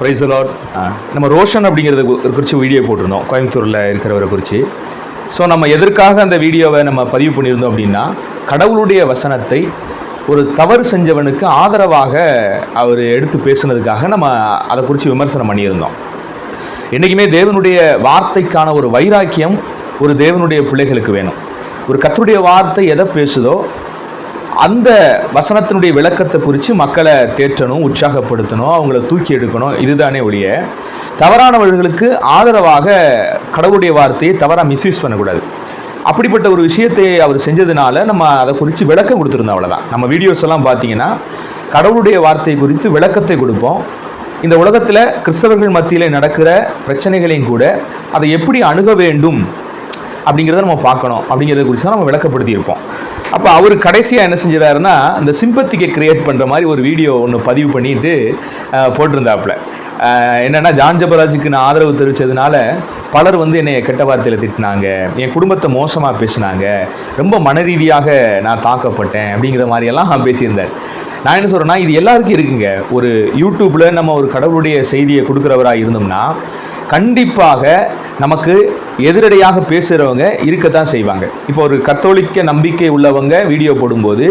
Price lot நம்ம ரோஷன் அப்படிங்கிறத குறித்து வீடியோ போட்டிருந்தோம். கோயம்புத்தூரில் இருக்கிறவரை குறித்து ஸோ நம்ம எதற்காக அந்த வீடியோவை நம்ம பதிவு பண்ணியிருந்தோம் அப்படின்னா கடவுளுடைய வசனத்தை ஒரு தவறு செஞ்சவனுக்கு ஆதரவாக அவர் எடுத்து பேசுனதுக்காக நம்ம அதை குறித்து விமர்சனம் பண்ணியிருந்தோம். என்றைக்குமே தேவனுடைய வார்த்தைக்கான ஒரு வைராக்கியம் ஒரு தேவனுடைய பிள்ளைகளுக்கு வேணும். ஒரு கர்த்தருடைய வார்த்தை எதை பேசுதோ அந்த வசனத்தினுடைய விளக்கத்தை குறித்து மக்களை தேற்றணும் உற்சாகப்படுத்தணும் அவங்கள தூக்கி எடுக்கணும் இதுதானே ஒழிய தவறானவர்களுக்கு ஆதரவாக கடவுளுடைய வார்த்தையை தவறாக மிஸ்யூஸ் பண்ணக்கூடாது. அப்படிப்பட்ட ஒரு விஷயத்தை அவர் செஞ்சதுனால நம்ம அதை குறித்து விளக்கம் கொடுத்துருந்தோம் அவ்வளோதான் நம்ம வீடியோஸ் எல்லாம் பார்த்தீங்கன்னா கடவுளுடைய வார்த்தை குறித்து விளக்கத்தை கொடுப்போம். இந்த உலகத்தில் கிறிஸ்தவர்கள் மத்தியில் நடக்கிற பிரச்சனைகளையும் கூட அதை எப்படி அணுக வேண்டும் அப்படிங்கிறத நம்ம பார்க்கணும். அப்படிங்கிறத குறித்து தான் நம்ம விளக்கப்படுத்தியிருப்போம். அப்போ அவர் கடைசியாக என்ன செஞ்சிடாருன்னா அந்த சிம்பத்திக்கை கிரியேட் பண்ணுற மாதிரி ஒரு வீடியோ ஒன்று பதிவு பண்ணிட்டு போட்டிருந்தாப்புல. என்னென்னா ஜான் ஜபராஜுக்கு நான் ஆதரவு தெரிவித்ததுனால பலர் வந்து என்னை கெட்ட வார்த்தையில் திட்டினாங்க. என் குடும்பத்தை மோசமாக பேசினாங்க. ரொம்ப மன ரீதியாக நான் தாக்கப்பட்டேன் அப்படிங்கிற மாதிரியெல்லாம் பேசியிருந்தார். நான் என்ன சொல்கிறேன்னா இது எல்லாருக்கும் இருக்குங்க. ஒரு யூடியூப்பில் நம்ம ஒரு கடவுளுடைய செய்தியை கொடுக்குறவராக இருந்தோம்னா கண்டிப்பாக நமக்கு எதிரடையாக பேசுகிறவங்க இருக்கத்தான் செய்வாங்க. இப்போ ஒரு கத்தோலிக்க நம்பிக்கை உள்ளவங்க வீடியோ போடும்போது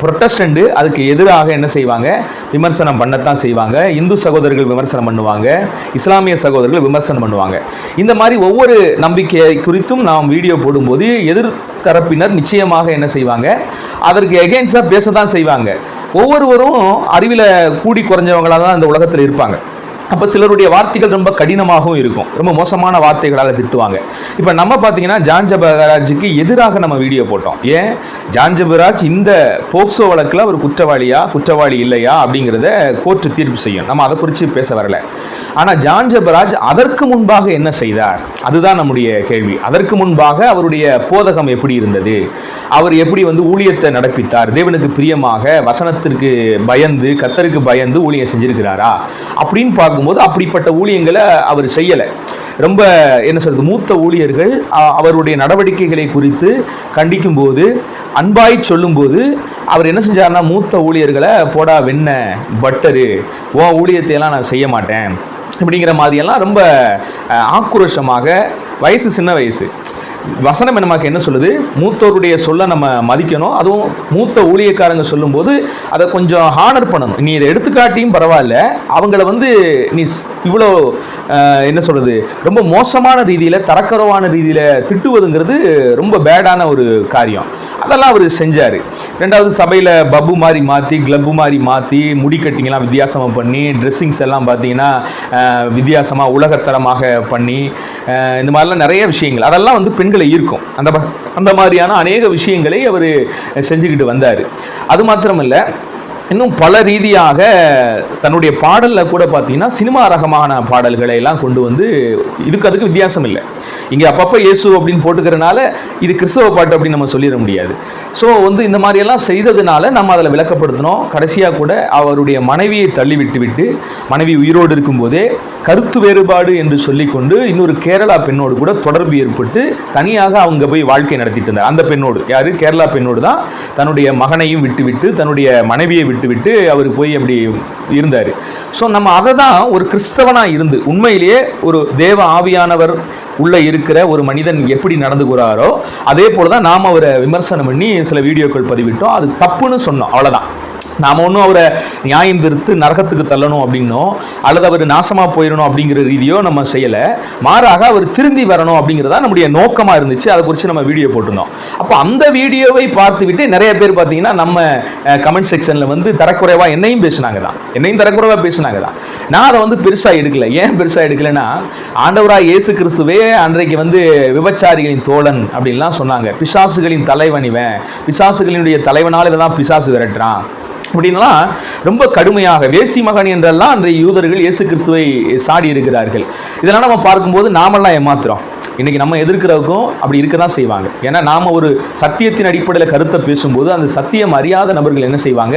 புரொட்டஸ்டண்ட்டு அதுக்கு எதிராக என்ன செய்வாங்க? விமர்சனம் பண்ணத்தான் செய்வாங்க. இந்து சகோதரர்கள் விமர்சனம் பண்ணுவாங்க. இஸ்லாமிய சகோதரர்கள் விமர்சனம் பண்ணுவாங்க. இந்த மாதிரி ஒவ்வொரு நம்பிக்கை குறித்தும் நாம் வீடியோ போடும்போது எதிர் தரப்பினர் நிச்சயமாக என்ன செய்வாங்க? அதற்கு எகென்ஸ்டாக பேச தான் செய்வாங்க. ஒவ்வொருவரும் அறிவில் கூடி குறைஞ்சவங்களாக தான் இந்த உலகத்தில் இருப்பாங்க. அப்போ சிலருடைய வார்த்தைகள் ரொம்ப கடினமாகவும் இருக்கும். ரொம்ப மோசமான வார்த்தைகளால் திட்டுவாங்க. இப்போ நம்ம பார்த்தீங்கன்னா ஜான்ஜபராஜுக்கு எதிராக நம்ம வீடியோ போட்டோம். ஏன்? ஜான்ஜபராஜ் இந்த போக்சோ வழக்கில் ஒரு குற்றவாளியா குற்றவாளி இல்லையா அப்படிங்கிறத கோர்ட்டு தீர்ப்பு செய்யும். நம்ம அதை குறித்து பேச வரல. ஆனால் ஜான்ஜபராஜ் அதற்கு முன்பாக என்ன செய்தார்? அதுதான் நம்முடைய கேள்வி. அதற்கு முன்பாக அவருடைய போதகம் எப்படி இருந்தது? அவர் எப்படி வந்து ஊழியத்தை நடப்பித்தார்? தேவனுக்கு பிரியமாக வசனத்திற்கு பயந்து கத்தருக்கு பயந்து ஊழியம் செஞ்சிருக்கிறாரா? அப்படின்னு பார்க்கும் பார்க்கும்போது அப்படிப்பட்ட ஊழியங்களை அவர் செய்யலை. ரொம்ப என்ன சொல்றது மூத்த ஊழியர்கள் அவருடைய நடவடிக்கைகளை குறித்து கண்டிக்கும்போது அன்பாய் சொல்லும்போது அவர் என்ன செஞ்சார்னா மூத்த ஊழியர்களை போடா வெண்ண பட்டரு ஓ ஊழியத்தை எல்லாம் நான் செய்ய மாட்டேன். அப்படிங்கிற மாதிரியெல்லாம் ரொம்ப ஆக்ரோஷமாக வயசு சின்ன வயசு. வசனம் நமக்கு என்ன சொல்லுது? மூத்தோருடைய சொல்ல நம்ம மதிக்கணும். அதுவும் மூத்த ஊழியக்காரங்க சொல்லும்போது அதை கொஞ்சம் ஹானர் பண்ணணும். நீ இதை எடுத்துக்காட்டியும் பரவாயில்ல. அவங்கள வந்து நீ இவ்வளோ என்ன சொல்கிறது ரொம்ப மோசமான ரீதியில் தரக்குறவான ரீதியில் திட்டுவதுங்கிறது ரொம்ப பேடான ஒரு காரியம். அதெல்லாம் அவர் செஞ்சார். ரெண்டாவது சபையில் பப்பு மாதிரி மாற்றி கிளப்பு மாதிரி மாற்றி முடி வித்தியாசமாக பண்ணி ட்ரெஸ்ஸிங்ஸ் எல்லாம் பார்த்தீங்கன்னா வித்தியாசமாக உலகத்தரமாக பண்ணி இந்த மாதிரிலாம் நிறைய விஷயங்கள். அதெல்லாம் வந்து பெண் பெண்களை ஈர்க்கும். அந்த அந்த மாதிரியான அநேக விஷயங்களை அவர் செஞ்சுக்கிட்டு வந்தார். அது மாத்திரமில்லை இன்னும் பல ரீதியாக தன்னுடைய பாடலில் கூட பார்த்தீங்கன்னா சினிமா ரகமான பாடல்களை எல்லாம் கொண்டு வந்து இதுக்கு அதுக்கு வித்தியாசம் இல்லை. இங்கே அப்பப்போ இயேசு அப்படின்னு போட்டுக்கிறனால இது கிறிஸ்தவ பாட்டு அப்படின்னு நம்ம சொல்லிட முடியாது. ஸோ வந்து இந்த மாதிரியெல்லாம் செய்ததுனால நம்ம அதில் விளக்கப்படுத்தினோம். கடைசியாக கூட அவருடைய மனைவியை தள்ளி விட்டு விட்டு மனைவி உயிரோடு இருக்கும்போதே கருத்து வேறுபாடு என்று சொல்லிக்கொண்டு இன்னொரு கேரளா பெண்ணோடு கூட தொடர்பு ஏற்பட்டு தனியாக அவங்க போய் வாழ்க்கை நடத்திட்டு இருந்தார். அந்த பெண்ணோடு யார்? கேரளா பெண்ணோடு தான் தன்னுடைய மகனையும் விட்டுவிட்டு தன்னுடைய மனைவியை விட்டு விட்டுவிட்டு அவர் போய் அப்படி இருந்தார். ஸோ நம்ம அதை தான் ஒரு கிறிஸ்தவனாக இருந்து உண்மையிலேயே ஒரு தேவ ஆவியானவர் உள்ளே இருக்கிற ஒரு மனிதன் எப்படி நடந்துக்கிறாரோ அதே போல தான் நாம் அவரை விமர்சனம் பண்ணி சில வீடியோக்கள் பதிவிட்டோம் அது தப்புன்னு சொன்னோம் அவ்வளோதான் நாம் ஒன்றும் அவரை நியாயம் திருத்து நரகத்துக்கு தள்ளணும் அப்படின்னோ அல்லது அவர் நாசமாக போயிடணும் அப்படிங்கிற ரீதியோ நம்ம செய்யலை. மாறாக அவர் திருந்தி வரணும் அப்படிங்கிறதா நம்முடைய நோக்கமாக இருந்துச்சு. அதை குறித்து நம்ம வீடியோ போட்டிருந்தோம். அப்போ அந்த வீடியோவை பார்த்துவிட்டு நிறைய பேர் பார்த்தீங்கன்னா நம்ம கமெண்ட் செக்ஷனில் வந்து தரக்குறைவாக என்னையும் பேசினாங்க தான். என்னையும் தரக்குறைவாக பேசினாங்க தான். நான் அதை வந்து பெருசாக எடுக்கல. ஏன் பெருசாக எடுக்கலைன்னா ஆண்டவராக இயேசு கிறிஸ்துவே அன்றைக்கு வந்து விபச்சாரிகளின் தோழன் அப்படின்லாம் சொன்னாங்க. பிசாசுகளின் தலைவன் இவன். பிசாசுகளினுடைய தலைவனால் இதெல்லாம் பிசாசு விரட்டுறான். அப்படின்லாம் ரொம்ப கடுமையாக வேசி மகன் என்றெல்லாம் அன்றைய யூதர்கள் இயேசு கிறிஸ்துவை சாடி இருக்கிறார்கள் இதெல்லாம் நம்ம பார்க்கும்போது நாமெல்லாம் ஏமாத்துறோம். இன்னைக்கு நம்ம எதிர்க்கிறவருக்கும் அப்படி இருக்க தான் செய்வாங்க. ஏன்னா நாம ஒரு சத்தியத்தின் அடிப்படையில் கருத்தை பேசும்போது அந்த சத்தியம் அறியாத நபர்கள் என்ன செய்வாங்க?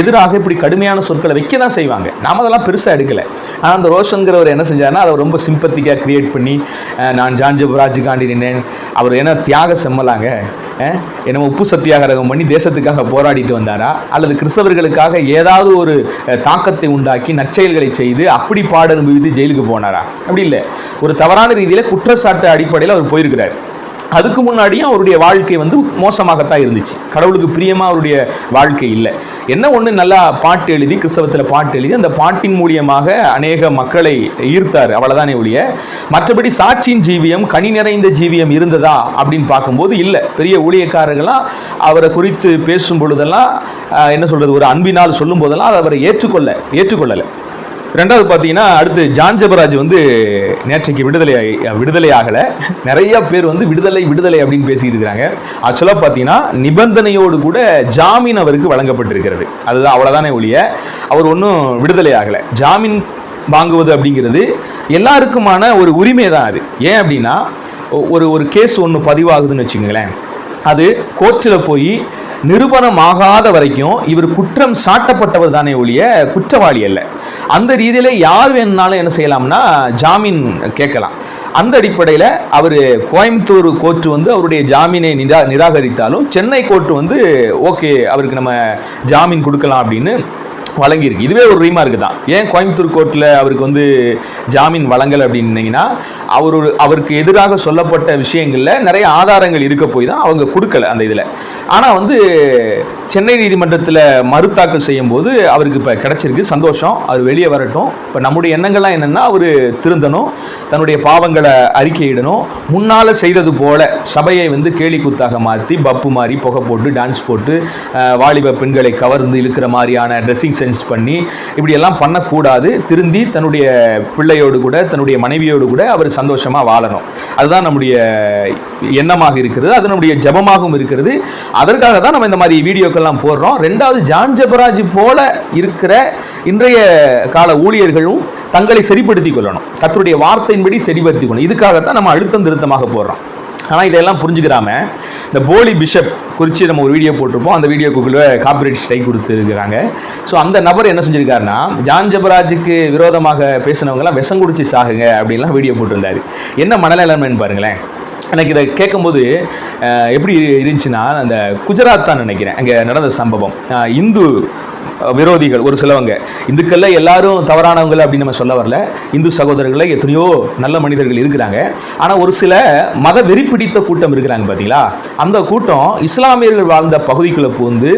எதிராக இப்படி கடுமையான சொற்களை வைக்க தான் செய்வாங்க. நாம அதெல்லாம் பெருசாக எடுக்கலை. ஆனால் அந்த ரோஷன்கிறவர் என்ன செஞ்சாருன்னா அதை ரொம்ப சிம்பத்திக்காக கிரியேட் பண்ணி நான் ஜான் ஜபராஜ் காண்டி நின்னேன். அவர் என்ன தியாக செம்மலாங்க. என்னமோ உப்பு சத்தியாகிரகம் பண்ணி தேசத்துக்காக போராடிட்டு வந்தாரா? அல்லது கிறிஸ்தவர்களுக்காக ஏதாவது ஒரு தாக்கத்தை உண்டாக்கி நற்செயல்களை செய்து அப்படி பாட அனுபவித்து ஜெயிலுக்கு போனாரா? அப்படி இல்லை. ஒரு தவறான ரீதியில் குற்றச்சாட்டு அடிப்படையில் அவர் போயிருக்கிறார். அதுக்கு முன்னாடியும் அவருடைய வாழ்க்கை வந்து மோசமாகத்தான் இருந்துச்சு. கடவுளுக்கு பிரியமாக அவருடைய வாழ்க்கை இல்லை. என்ன ஒன்று நல்லா பாட்டு எழுதி கிறிஸ்தவத்தில் பாட்டு எழுதி அந்த பாட்டின் மூலியமாக அநேக மக்களை ஈர்த்தார் அவ்வளோதானே ஒழிய. மற்றபடி சாட்சியின் ஜீவியம் கனி நிறைந்த ஜீவியம் இருந்ததா அப்படின்னு பார்க்கும்போது இல்லை. பெரிய ஊழியக்காரர்களாம் அவரை குறித்து பேசும் பொழுதெல்லாம் என்ன சொல்கிறது ஒரு அன்பினால் சொல்லும் போதெல்லாம் அதை அவரை ஏற்றுக்கொள்ள ஏற்றுக்கொள்ளலை. ரெண்டாவது பார்த்தீங்கன்னா அடுத்து ஜான் ஜபராஜ் வந்து நேற்றைக்கு விடுதலை ஆகி- விடுதலை ஆகலை. நிறைய பேர் வந்து விடுதலை விடுதலை அப்படின்னு பேசிட்டு இருக்கிறாங்க. ஆக்சுவலாக பார்த்தீங்கன்னா நிபந்தனையோடு கூட ஜாமீன் அவருக்கு வழங்கப்பட்டிருக்கிறது. அதுதான் அவ்வளோதானே ஒழிய அவர் ஒன்றும் விடுதலை ஆகலை. ஜாமீன் வாங்குவது அப்படிங்கிறது எல்லாருக்குமான ஒரு உரிமை தான் அது. ஏன் அப்படின்னா ஒரு ஒரு கேஸ் ஒன்று பதிவாகுதுன்னு வச்சுக்கோங்களேன். அது கோர்ட்டில் போய் நிரூபணமாகாத வரைக்கும் இவர் குற்றம் சாட்டப்பட்டவர் தானே ஒழிய குற்றவாளி அல்ல. அந்த ரீதியில் யார் வேணுனாலும் என்ன செய்யலாம்னா ஜாமீன் கேட்கலாம். அந்த அடிப்படையில் அவர் கோயம்புத்தூர் கோர்ட்டு வந்து அவருடைய ஜாமீனை நிரா நிராகரித்தாலும் சென்னை கோர்ட்டு வந்து ஓகே அவருக்கு நம்ம ஜாமீன் கொடுக்கலாம் அப்படின்னு வழங்கியிருக்கு. இதுவே ஒரு ரீமார்க் தான். ஏன் கோயம்புத்தூர் கோர்ட்டில் அவருக்கு வந்து ஜாமீன் வழங்கல் அப்படின்னீங்கன்னா அவர் அவருக்கு எதிராக சொல்லப்பட்ட விஷயங்களில் நிறைய ஆதாரங்கள் இருக்க போய் தான் அவங்க கொடுக்கல அந்த இதில். ஆனால் வந்து சென்னை நீதிமன்றத்தில் மறுதாக்கல் செய்யும்போது அவருக்கு இப்போ கிடச்சிருக்கு சந்தோஷம். அவர் வெளியே வரட்டும். இப்போ நம்முடைய எண்ணங்கள்லாம் என்னென்னா அவர் திருந்தணும் தன்னுடைய பாவங்களை அறிக்கையிடணும். முன்னால் செய்தது போல சபையை வந்து கேலி கூத்தாக மாற்றி பப்பு மாறி புகை போட்டு டான்ஸ் போட்டு வாலிப பெண்களை கவர்ந்து இழுக்கிற மாதிரியான ட்ரெஸ்ஸிங் சென்ஸ் பண்ணி இப்படியெல்லாம் பண்ணக்கூடாது. திருந்தி தன்னுடைய பிள்ளையோடு கூட தன்னுடைய மனைவியோடு கூட அவர் சந்தோஷமாக வாழணும். அதுதான் நம்முடைய எண்ணமாக இருக்கிறது. அது நம்முடைய ஜபமாகவும் இருக்கிறது. அதற்காக தான் நம்ம இந்த மாதிரி வீடியோக்கெல்லாம் போடுறோம். ரெண்டாவது ஜான் ஜபராஜ் போல இருக்கிற இன்றைய கால ஊழியர்களும் தங்களை சரிப்படுத்திக் கொள்ளணும். கத்தருடைய வார்த்தையின்படி சரிப்படுத்திக் கொள்ளணும். இதுக்காகத்தான் நம்ம அழுத்தம் திருத்தமாக போடுறோம். ஆனால் இதையெல்லாம் புரிஞ்சுக்கிறாமல் இந்த போலி பிஷப் குறித்து நம்ம ஒரு வீடியோ போட்டிருப்போம். அந்த வீடியோக்குள்ளே காப்பிரைட் ஸ்ட்ரைக் கொடுத்துருக்காங்க ஸோ அந்த நபர் என்ன செஞ்சிருக்காருன்னா ஜான் ஜபராஜுக்கு விரோதமாக பேசினவங்கலாம் விஷம் குடிச்சு சாகுங்க அப்படின்லாம் வீடியோ போட்டிருந்தாரு. என்ன மனநிலைமைன்னு பாருங்களேன். எனக்கு இதை கேட்கும்போது எப்படி இருந்துச்சுன்னா அந்த குஜராத் தான் நினைக்கிறேன். அங்கே நடந்த சம்பவம். இந்து விரோதிகள் ஒரு சிலவங்க. இந்துக்கள்ல எல்லாரும் தவறானவங்க அப்படின்னு நம்ம சொல்ல வரல. இந்து சகோதரர்களில் எத்தனையோ நல்ல மனிதர்கள் இருக்கிறாங்க. ஆனால் ஒரு சில மத வெறி பிடித்த கூட்டம் இருக்கிறாங்க பார்த்தீங்களா அந்த கூட்டம் இஸ்லாமியர்கள் வாழ்ந்த பகுதிக்குள்ளே புகுந்து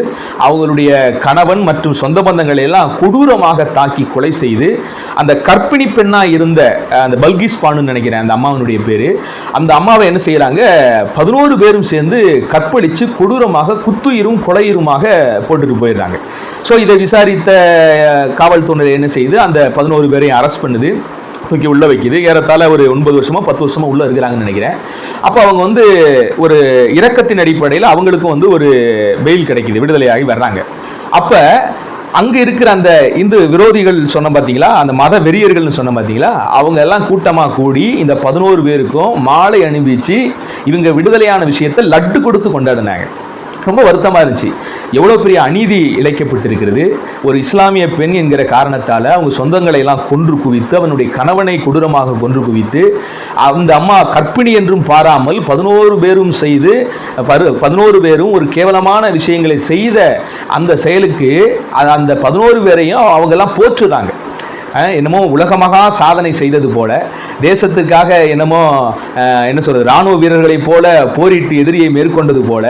அவங்களுடைய கணவன் மற்றும் சொந்த பந்தங்களை எல்லாம் கொடூரமாக தாக்கி கொலை செய்து அந்த கற்பிணி பெண்ணாக இருந்த அந்த பல்கிஸ் பானு நினைக்கிறேன் அந்த அம்மாவனுடைய பேர். அந்த அம்மாவை என்ன செய்கிறாங்க பதினோரு பேரும் சேர்ந்து கற்பழித்து கொடூரமாக குத்துயிரும் கொலையிருமாக போட்டுட்டு போயிடுறாங்க. ஸோ இதை விசாரித்த காவல்துறை என்ன செய்து அந்த பதினோரு பேரையும் அரெஸ்ட் பண்ணுது தூக்கி உள்ளே வைக்குது. ஏறத்தாழ ஒரு ஒன்பது வருஷமோ பத்து வருஷமோ உள்ளே இருக்கிறாங்கன்னு நினைக்கிறேன். அப்போ அவங்க வந்து ஒரு இரக்கத்தின் அடிப்படையில் அவங்களுக்கும் வந்து ஒரு பெயில் கிடைக்குது விடுதலையாகி வர்றாங்க. அப்போ அங்கே இருக்கிற அந்த இந்து விரோதிகள் சொன்ன பார்த்தீங்களா அந்த மத வெறியர்கள்னு சொன்ன பார்த்தீங்களா அவங்க எல்லாம் கூட்டமாக கூடி இந்த பதினோரு பேருக்கும் மாலை அணிவிச்சு இவங்க விடுதலையான விஷயத்தை லட்டு கொடுத்து கொண்டாடினாங்க. ரொம்ப வருத்தமாக இருந்துச்சு. எவ்வளோ பெரிய அநீதி இழைக்கப்பட்டிருக்கிறது. ஒரு இஸ்லாமிய பெண் என்கிற காரணத்தால் அவங்க சொந்தங்களை எல்லாம் கொன்று குவித்து அவனுடைய கணவனை கொடூரமாக கொன்று குவித்து அந்த அம்மா கற்பிணி என்றும் பாராமல் பதினோரு பேரும் செய்து பரு பதினோரு பேரும் ஒரு கேவலமான விஷயங்களை செய்த அந்த செயலுக்கு அந்த பதினோரு பேரையும் அவங்கெல்லாம் போற்றுறாங்க. என்னமோ உலகமகா சாதனை செய்தது போல தேசத்துக்காக என்னமோ என்ன சொல்றது ராணுவ வீரர்களைப் போல போரிட்டு எதிரியை மேற்கொண்டது போல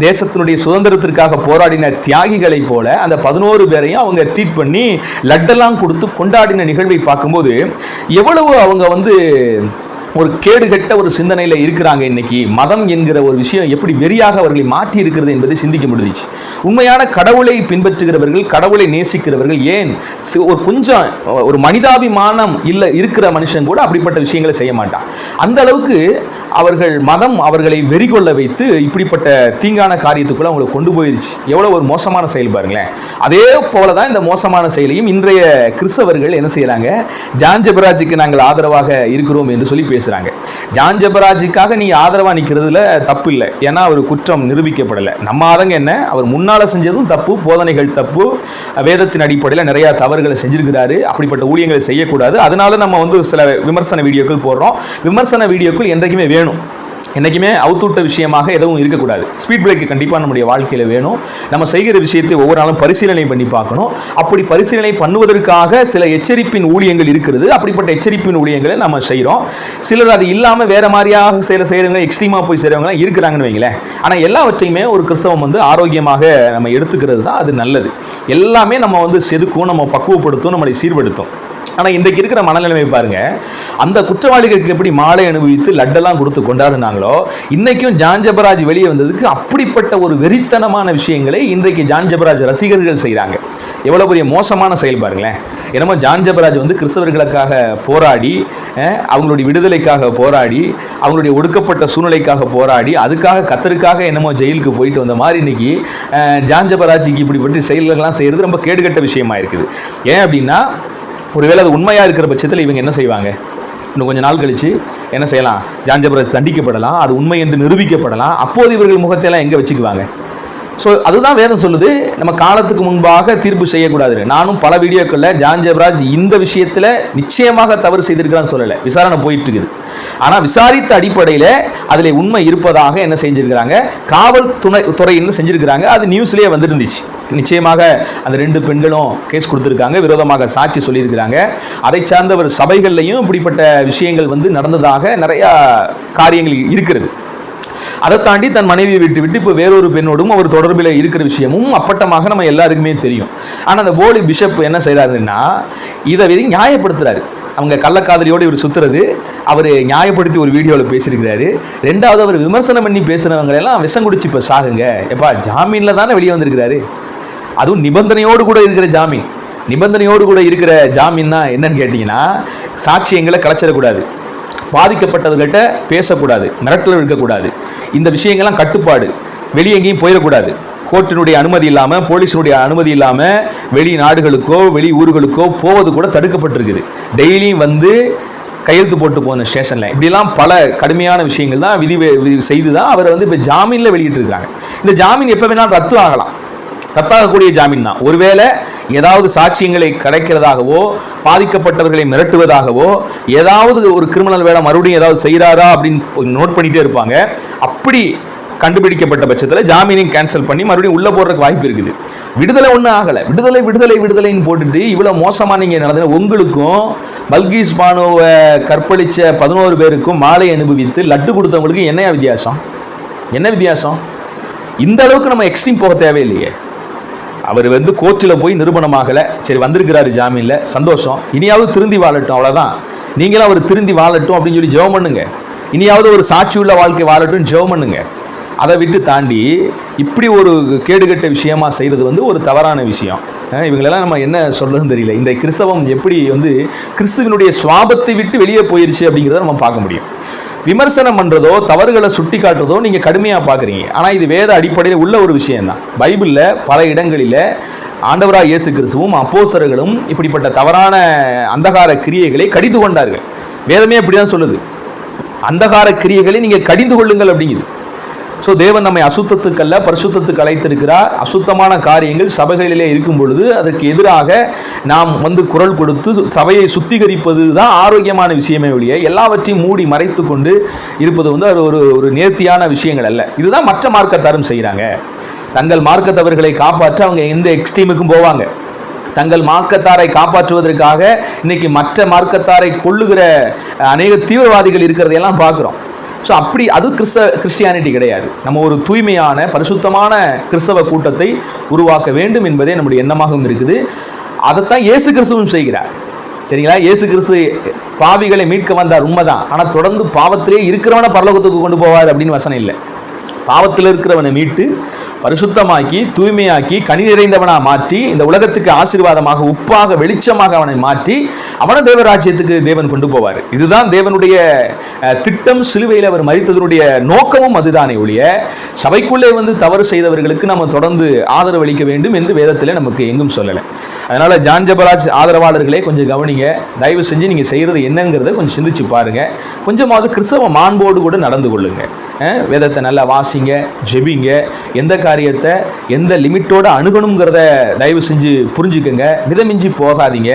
தேசத்தினுடைய சுதந்திரத்திற்காக போராடின தியாகிகளைப் போல அந்த பதினோரு பேரையும் அவங்க ட்ரீட் பண்ணி லட்டெல்லாம் கொடுத்து கொண்டாடின நிகழ்வை பார்க்கும்போது எவ்வளவு அவங்க வந்து ஒரு கேடுகட்ட ஒரு சிந்தனையில் இருக்கிறாங்க இன்னைக்கு. மதம் என்கிற ஒரு விஷயம் எப்படி வெறியாக அவர்களை மாற்றி இருக்கிறது என்பதை சிந்திக்க முடிஞ்சிச்சு. உண்மையான கடவுளை பின்பற்றுகிறவர்கள் கடவுளை நேசிக்கிறவர்கள் ஏன்? ஒரு கொஞ்சம் ஒரு மனிதாபிமானம் இல்லை இருக்கிற மனுஷன் கூட அப்படிப்பட்ட விஷயங்களை செய்ய மாட்டான். அந்த அளவுக்கு அவர்கள் மதம் அவர்களை வெறிகொள்ள வைத்து இப்படிப்பட்ட தீங்கான காரியத்துக்குள்ள அவங்களை கொண்டு போயிருச்சு. எவ்வளோ ஒரு மோசமான செயல் பாருங்களேன். அதே போல தான் இந்த மோசமான செயலையும் இன்றைய கிறிஸ்தவர்கள் என்ன செய்கிறாங்க ஜான்ஜபராஜுக்கு நாங்கள் ஆதரவாக இருக்கிறோம் என்று சொல்லி பேசுகிறாங்க ஜான் ஜபராஜுக்காக நீ ஆதரவாக நிற்கிறதுல தப்பு இல்லை ஏன்னா அவர் குற்றம் நிரூபிக்கப்படலை. நம்ம ஆதங்க என்ன? அவர் முன்னால் செஞ்சதும் தப்பு போதனைகள் தப்பு. வேதத்தின் அடிப்படையில் நிறையா தவறுகளை செஞ்சிருக்கிறாரு. அப்படிப்பட்ட ஊழியங்களை செய்யக்கூடாது. அதனால நம்ம வந்து சில விமர்சன வீடியோக்கள் போடுறோம். விமர்சன வீடியோக்கள் என்றைக்குமே வேணும். என்றைக்குமே அவுத்துவிட்ட விஷயமாக எதுவும் இருக்கக்கூடாது. ஸ்பீட் பிரேக் கண்டிப்பாக நம்முடைய வாழ்க்கையில் வேணும். நம்ம செய்கிற விஷயத்தை ஒவ்வொரு நாளும் பரிசீலனை பண்ணி பார்க்கணும். அப்படி பரிசீலனை பண்ணுவதற்காக சில எச்சரிப்பின் ஊழியங்கள் இருக்கிறது. அப்படிப்பட்ட எச்சரிப்பின் ஊழியங்களை நம்ம செய்கிறோம் சிலர் அது இல்லாமல் வேற மாதிரியாக செய்கிற செய்கிறவங்க எக்ஸ்ட்ரீமாக போய் செய்கிறவங்க இருக்கிறாங்கன்னு வைங்களேன். ஆனால் எல்லாவற்றையுமே ஒரு கிறிஸ்தவம் வந்து ஆரோக்கியமாக நம்ம எடுத்துக்கிறது தான் அது நல்லது. எல்லாமே நம்ம வந்து செதுக்கும் நம்ம பக்குவப்படுத்தும் நம்மளை சீர்படுத்தும். ஆனால் இன்றைக்கு இருக்கிற மனநிலைமை பாருங்க. அந்த குற்றவாளிகளுக்கு எப்படி மாலை அனுபவித்து லட்டெல்லாம் கொடுத்து கொண்டாடுனாங்களோ இன்னைக்கும் ஜான் ஜபராஜ் வெளியே வந்ததுக்கு அப்படிப்பட்ட ஒரு வெறித்தனமான விஷயங்களை இன்றைக்கு ஜான் ஜபராஜ் ரசிகர்கள் செய்கிறாங்க எவ்வளோ பெரிய மோசமான செயல் பாருங்களேன். என்னமோ ஜான் ஜபராஜ் வந்து கிறிஸ்தவர்களுக்காக போராடி அவங்களுடைய விடுதலைக்காக போராடி அவங்களுடைய ஒடுக்கப்பட்ட சூழ்நிலைக்காக போராடி அதுக்காக கத்தருக்காக என்னமோ ஜெயிலுக்கு போயிட்டு வந்த மாதிரி இன்னைக்கு ஜான் ஜபராஜுக்கு இப்படிப்பட்ட செயல்கள்லாம் செய்கிறது ரொம்ப கேடுகட்ட விஷயமா இருக்குது. ஏன் அப்படின்னா ஒருவேளை அது உண்மையாக இருக்கிற பட்சத்தில் இவங்க என்ன செய்வாங்க? இன்னும் கொஞ்ச நாள் கழித்து என்ன செய்யலாம்? ஜான்ஜபராஜ் தண்டிக்கப்படலாம். அது உண்மை என்று நிரூபிக்கப்படலாம். அப்போது இவர்கள் முகத்தையெல்லாம் எங்கே வச்சுக்குவாங்க? ஸோ அதுதான் வேதம் சொல்லுது. நம்ம காலத்துக்கு முன்பாக தீர்ப்பு செய்யக்கூடாது நானும் பல வீடியோக்களில் ஜான் ஜெபராஜ் இந்த விஷயத்தில் நிச்சயமாக தவறு செய்திருக்கிறான்னு சொல்லலை. விசாரணை போயிட்டு இருக்குது ஆனால் விசாரித்த அடிப்படையில் அதில் உண்மை இருப்பதாக என்ன செஞ்சுருக்கிறாங்க? காவல் துணை என்ன செஞ்சுருக்குறாங்க? அது நியூஸ்லேயே வந்துருந்துச்சு நிச்சயமாக அந்த ரெண்டு பெண்களும் கேஸ் கொடுத்துருக்காங்க. விரோதமாக சாட்சி சொல்லியிருக்கிறாங்க. அதை சார்ந்தவர் சபைகள்லையும் இப்படிப்பட்ட விஷயங்கள் வந்து நடந்ததாக நிறையா காரியங்கள் இருக்கிறது. அதை தாண்டி தன் மனைவியை விட்டு விட்டு இப்போ வேறொரு பெண்ணோடும் அவர் தொடர்பில் இருக்கிற விஷயமும் அப்பட்டமாக நம்ம எல்லாருக்குமே தெரியும். ஆனால் அந்த போலி பிஷப் என்ன செய்கிறாருன்னா இதை வெறி நியாயப்படுத்துகிறாரு அவங்க கள்ளக்காதலியோடு இவர் சுத்துறது அவர் நியாயப்படுத்தி ஒரு வீடியோவில் பேசியிருக்கிறாரு. ரெண்டாவது அவர் விமர்சனம் பண்ணி பேசுனவங்க எல்லாம் விஷம் குடிச்சு இப்போ சாகுங்க. எப்பா ஜாமீனில் தானே வெளியே வந்திருக்கிறாரு? அதுவும் நிபந்தனையோடு கூட இருக்கிற ஜாமீன். நிபந்தனையோடு கூட இருக்கிற ஜாமீன்னா என்னன்னு கேட்டிங்கன்னா சாட்சியங்களை கலைச்சிடக்கூடாது பாதிக்கப்பட்டவர்கள்ட்ட பேசக்கூடாது. மிரட்டல் இருக்கக்கூடாது இந்த விஷயங்கள்லாம் கட்டுப்பாடு. வெளியே எங்கேயும் போயிடக்கூடாது. கோர்ட்டினுடைய அனுமதி இல்லாமல் போலீஸினுடைய அனுமதி இல்லாமல் வெளி நாடுகளுக்கோ வெளி ஊர்களுக்கோ போவது கூட தடுக்கப்பட்டிருக்குது. டெய்லியும் வந்து கையெழுத்து போட்டு போன ஸ்டேஷனில். இப்படிலாம் பல கடுமையான விஷயங்கள் தான் விதி விதி செய்து தான் அவரை வந்து இப்போ ஜாமீனில் வெளியிட்டிருக்காங்க. இந்த ஜாமீன் எப்போ வேணாலும் ரத்து ஆகலாம். ரத்தாகக்கூடிய ஜாமீன் தான். ஒருவேளை ஏதாவது சாட்சியங்களை கிடைக்கிறதாகவோ பாதிக்கப்பட்டவர்களை மிரட்டுவதாகவோ ஏதாவது ஒரு கிரிமினல் வேலை மறுபடியும் ஏதாவது செய்கிறாரா அப்படின்னு நோட் பண்ணிகிட்டே இருப்பாங்க. அப்படி கண்டுபிடிக்கப்பட்ட பட்சத்தில் ஜாமீனையும் கேன்சல் பண்ணி மறுபடியும் உள்ளே போடுறதுக்கு வாய்ப்பு இருக்குது. விடுதலை ஒன்றும் ஆகலை. விடுதலை விடுதலை விடுதலைன்னு போட்டுட்டு இவ்வளோ மோசமாக நீங்கள் நடந்தது. உங்களுக்கும் பல்கீஸ் பானுவை கற்பழித்த பதினோரு பேருக்கும் மாலை அனுபவித்து லட்டு கொடுத்தவங்களுக்கும் என்னையா வித்தியாசம்? என்ன வித்தியாசம்? இந்த அளவுக்கு நம்ம எக்ஸ்ட்ரீம் போக தேவையில்லையே. அவர் வந்து கோர்ட்டில் போய் நிரூபணமாகலை. சரி வந்திருக்கிறாரு ஜாமீனில். சந்தோஷம். இனியாவது திருந்தி வாழட்டும் அவ்வளோதான் நீங்களும் அவர் திருந்தி வாழட்டும் அப்படின்னு சொல்லி ஜெபம் பண்ணுங்க. இனியாவது ஒரு சாட்சியுள்ள வாழ்க்கை வாழட்டும் ஜெபம் பண்ணுங்க. அதை விட்டு தாண்டி இப்படி ஒரு கேடுகட்ட விஷயமா செய்கிறது வந்து ஒரு தவறான விஷயம். இவங்களெல்லாம் நம்ம என்ன சொல்றதுன்னு தெரியல. இந்த கிறிஸ்தவம் எப்படி வந்து கிறிஸ்துவனுடைய சுவாபத்தை விட்டு வெளியே போயிருச்சு அப்படிங்கிறத நம்ம பார்க்க முடியும். விமர்சனம் பண்ணுறதோ தவறுகளை சுட்டி காட்டுறதோ நீங்கள் கடுமையாக பார்க்குறீங்க ஆனால் இது வேத அடிப்படையில் உள்ள ஒரு விஷயம்தான். பைபிளில் பல இடங்களில் ஆண்டவராக இயேசு கிறிஸ்துவும் அப்போஸ்தலர்களும் இப்படிப்பட்ட தவறான அந்தகார கிரியைகளை கடித்து கொண்டார்கள். வேதமே அப்படி தான் சொல்லுது. அந்தகார கிரியைகளை நீங்கள் கடிந்து கொள்ளுங்கள் அப்படிங்குது. ஸோ தேவன் நம்மை அசுத்தத்துக்கல்ல பரிசுத்தத்துக்கு அழைத்திருக்கிறார். அசுத்தமான காரியங்கள் சபைகளிலே இருக்கும் பொழுது அதற்கு எதிராக நாம் வந்து குரல் கொடுத்து சபையை சுத்திகரிப்பது தான் ஆரோக்கியமான விஷயமே ஒழிய எல்லாவற்றையும் மூடி மறைத்து கொண்டு இருப்பது வந்து அது ஒரு ஒரு நேர்த்தியான விஷயங்கள் அல்ல. இதுதான் மற்ற மார்க்கத்தாரும் செய்கிறாங்க. தங்கள் மார்க்கத்தவர்களை காப்பாற்ற அவங்க எந்த எக்ஸ்ட்ரீமுக்கும் போவாங்க. தங்கள் மார்க்கத்தாரை காப்பாற்றுவதற்காக இன்னைக்கு மற்ற மார்க்கத்தாரை கொள்ளுகிற அநேக தீவிரவாதிகள் இருக்கிறதையெல்லாம் பார்க்குறோம். ஸோ அப்படி அது கிறிஸ்த கிறிஸ்டியானிட்டி கிடையாது. நம்ம ஒரு தூய்மையான பரிசுத்தமான கிறிஸ்தவ கூட்டத்தை உருவாக்க வேண்டும் என்பதே நம்முடைய எண்ணமாகவும் இருக்குது. அதைத்தான் இயேசு கிறிஸ்துவும் செய்கிறார். சரிங்களா? இயேசு கிறிஸ்து பாவிகளை மீட்க வந்தார் உண்மைதான். ஆனால் தொடர்ந்து பாவத்திலே இருக்கிறவனை பரலோகத்துக்கு கொண்டு போவார் அப்படின்னு வசனம் இல்லை. பாவத்தில் இருக்கிறவனை மீட்டு பரிசுத்தமாக்கி தூய்மையாக்கி கனி நிறைந்தவனாக மாற்றி இந்த உலகத்துக்கு ஆசீர்வாதமாக உப்பாக வெளிச்சமாக அவனை மாற்றி அவனை தேவராஜ்யத்துக்கு தேவன் கொண்டு போவார். இதுதான் தேவனுடைய திட்டம். சிலுவையில் அவர் மறித்ததனுடைய நோக்கமும் அதுதானே ஒழிய சபைக்குள்ளே வந்து தவறு செய்தவர்களுக்கு நம்ம தொடர்ந்து ஆதரவு அளிக்க வேண்டும் என்று வேதத்தில் நமக்கு எங்கும் சொல்லலை. அதனால ஜான் ஜபராஜ் ஆதரவாளர்களே கொஞ்சம் கவனிங்க. தயவு செஞ்சு நீங்க செய்யறது என்னங்கிறத கொஞ்சம் சிந்திச்சு பாருங்க. கொஞ்சமாவது கிறிஸ்தவ மாண்போடு கூட நடந்து கொள்ளுங்க. வேதத்தை நல்லா வாசிங்க ஜெபிங்க. எந்த காரியத்தை எந்த லிமிட்டோட அணுகணுங்கிறத தயவு செஞ்சு புரிஞ்சுக்கோங்க. மிதமிஞ்சி போகாதீங்க.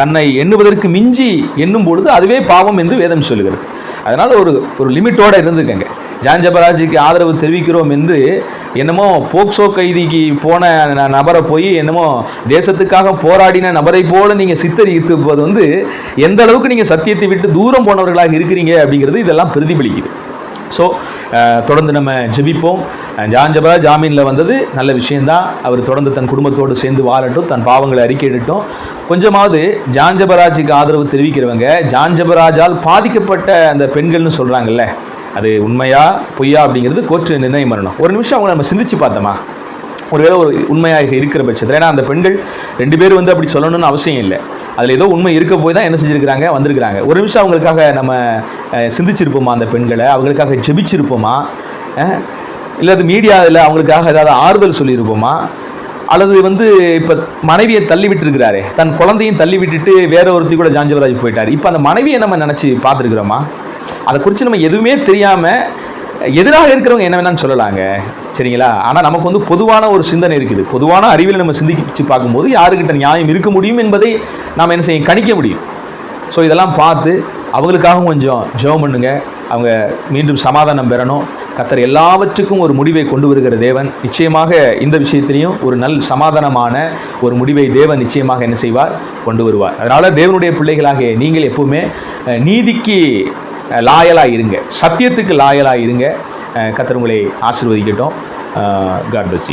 தன்னை எண்ணுவதற்கு மிஞ்சி எண்ணும் பொழுது அதுவே பாவம் என்று வேதம் சொல்லுகிறது அதனால ஒரு ஒரு லிமிட்டோட இருந்துக்கங்க. ஜான் ஆதரவு தெரிவிக்கிறோம் என்று என்னமோ போக்சோ கைதிக்கு போன நபரை போய் என்னமோ தேசத்துக்காக போராடின நபரை போல நீங்கள் சித்தரித்து போது வந்து எந்த அளவுக்கு நீங்கள் சத்தியத்தை விட்டு தூரம் போனவர்களாக இருக்கிறீங்க அப்படிங்கிறது இதெல்லாம் பிரதிபலிக்குது. ஸோ தொடர்ந்து நம்ம ஜெபிப்போம். அஹ், ஜாமீனில் வந்தது நல்ல விஷயந்தான் அவர் தொடர்ந்து தன் குடும்பத்தோடு சேர்ந்து வாழட்டும் தன் பாவங்களை அறிக்கையிடட்டும் கொஞ்சமாவது ஜான்ஜபராஜுக்கு ஆதரவு தெரிவிக்கிறவங்க ஜான்ஜபராஜால் பாதிக்கப்பட்ட அந்த பெண்கள்னு சொல்கிறாங்கல்ல அது உண்மையா பொய்யா அப்படிங்கிறது கோர்ட்டு நிர்ணயம் பண்ணணும் ஒரு நிமிஷம் அவங்கள நம்ம சிந்திச்சு பார்த்தோமா? ஒருவேளை ஒரு உண்மையாக இருக்கிற பட்சத்தில். ஏன்னா அந்த பெண்கள் ரெண்டு பேர் வந்து அப்படி சொல்லணும்னு அவசியம் இல்லை. அதில் ஏதோ உண்மை இருக்க போய் தான் என்ன செஞ்சுருக்கிறாங்க வந்திருக்கிறாங்க. ஒரு நிமிஷம் அவங்களுக்காக நம்ம சிந்திச்சிருப்போமா அந்த பெண்களை? அவங்களுக்காக ஜெபிச்சிருப்போமா? இல்லை அது மீடியாவில் அவங்களுக்காக ஏதாவது ஆறுதல் சொல்லியிருப்போமா அல்லது வந்து இப்போ மனைவியை தள்ளி விட்டுருக்கிறாரே தன் குழந்தையும் தள்ளி விட்டுட்டு வேற ஒருத்தி கூட ஜாஞ்சவராஜ் போயிட்டார். இப்போ அந்த மனைவியை நம்ம நினச்சி பார்த்துருக்குறோமா? அதை குறித்து நம்ம எதுவுமே தெரியாமல் எதிராக இருக்கிறவங்க என்ன வேணாலும் சொல்லலாங்க. சரிங்களா? ஆனால் நமக்கு வந்து பொதுவான ஒரு சிந்தனை இருக்குது. பொதுவான அறிவில் நம்ம சிந்திச்சு பார்க்கும்போது யாருக்கிட்ட நியாயம் இருக்க முடியும் என்பதை நாம் என்ன செய்ய கணிக்க முடியும். ஸோ இதெல்லாம் பார்த்து அவங்களுக்காகவும் கொஞ்சம் ஜெபம் பண்ணுங்க. அவங்க மீண்டும் சமாதானம் பெறணும். கத்தர் எல்லாவற்றுக்கும் ஒரு முடிவை கொண்டு வருகிற தேவன். நிச்சயமாக இந்த விஷயத்திலையும் ஒரு நல் சமாதானமான ஒரு முடிவை தேவன் நிச்சயமாக என்ன செய்வார்? கொண்டு வருவார். அதனால் தேவனுடைய பிள்ளைகளாக நீங்கள் எப்பவுமே நீதிக்கு லாயலாக இருங்க. சத்தியத்துக்கு லாயலாக இருங்க. கத்தர் உங்களை ஆசிர்வதிக்கட்டும். God bless